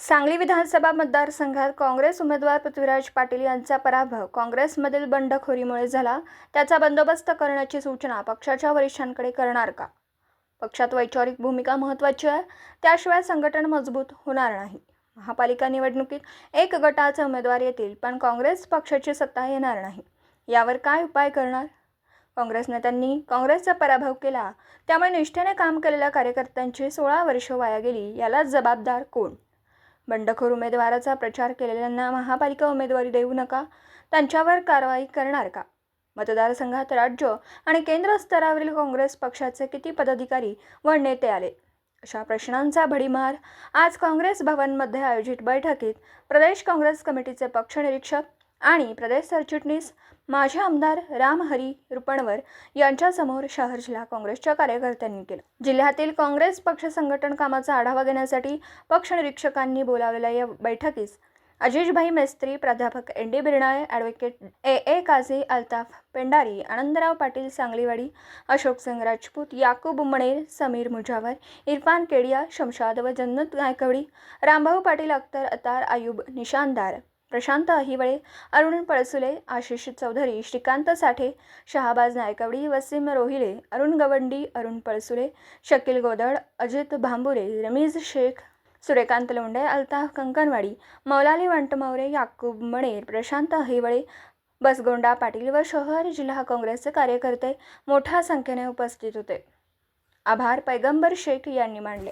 सांगली विधानसभा मतदारसंघात काँग्रेस उमेदवार पृथ्वीराज पाटील यांचा पराभव काँग्रेसमधील बंडखोरीमुळे झाला. त्याचा बंदोबस्त करण्याची सूचना पक्षाच्या वरिष्ठांकडे करणार का? पक्षात वैचारिक भूमिका महत्त्वाची आहे. त्याशिवाय संघटन मजबूत होणार नाही. महापालिका निवडणुकीत एक गटाचे उमेदवार येतील पण काँग्रेस पक्षाची सत्ता येणार नाही. यावर काय उपाय करणार? काँग्रेस नेत्यांनी काँग्रेसचा पराभव केला. त्यामुळे निष्ठेने काम केलेल्या कार्यकर्त्यांची सोळा वर्ष वाया गेली. याला जबाबदार कोण? बंडखोर उमेदवाराचा प्रचार केलेल्यांना महापालिका उमेदवारी देऊ नका. त्यांच्यावर कारवाई करणार का? मतदारसंघात राज्य आणि केंद्र स्तरावरील काँग्रेस पक्षाचे किती पदाधिकारी व नेते आले? अशा प्रश्नांचा भडीमार आज काँग्रेस भवनमध्ये आयोजित बैठकीत प्रदेश काँग्रेस कमिटीचे पक्षनिरीक्षक आणि प्रदेश सरचिटणीस माजी आमदार रामहरी रुपणवर यांच्यासमोर शहर जिल्हा काँग्रेसच्या कार्यकर्त्यांनी केलं. जिल्ह्यातील काँग्रेस पक्ष संघटन कामाचा आढावा घेण्यासाठी पक्ष निरीक्षकांनी बोलावलेल्या या बैठकीस अजिजभाई मेस्त्री प्राध्यापक N D Biranale advocate A A Kazi Altaf Pendari Anandrao Patil Sangliwadi Ashok Singh Rajput Yakub Maner Sameer Mujawar Irfan Kedia Shamshad व जन्नत गायकवडी रामभाऊ पाटील अख्तर अतार आयुब निशानदार प्रशांत अहिवळे अरुण पळसुले आशिष चौधरी श्रीकांत साठे शहाबाज नायकवडी वसीम रोहिले अरुण गवंडी अरुण पळसुले शकील गोदळ अजित भांबुरे रमीज शेख सूर्यकांत लोंढे अल्ताफ कंकणवाडी मौलाली वंटमौरे याकूब मणेर प्रशांत अहिवळे बसगोंडा पाटील व शहर जिल्हा काँग्रेसचे कार्यकर्ते मोठ्या संख्येने उपस्थित होते. आभार पैगंबर शेख यांनी मांडले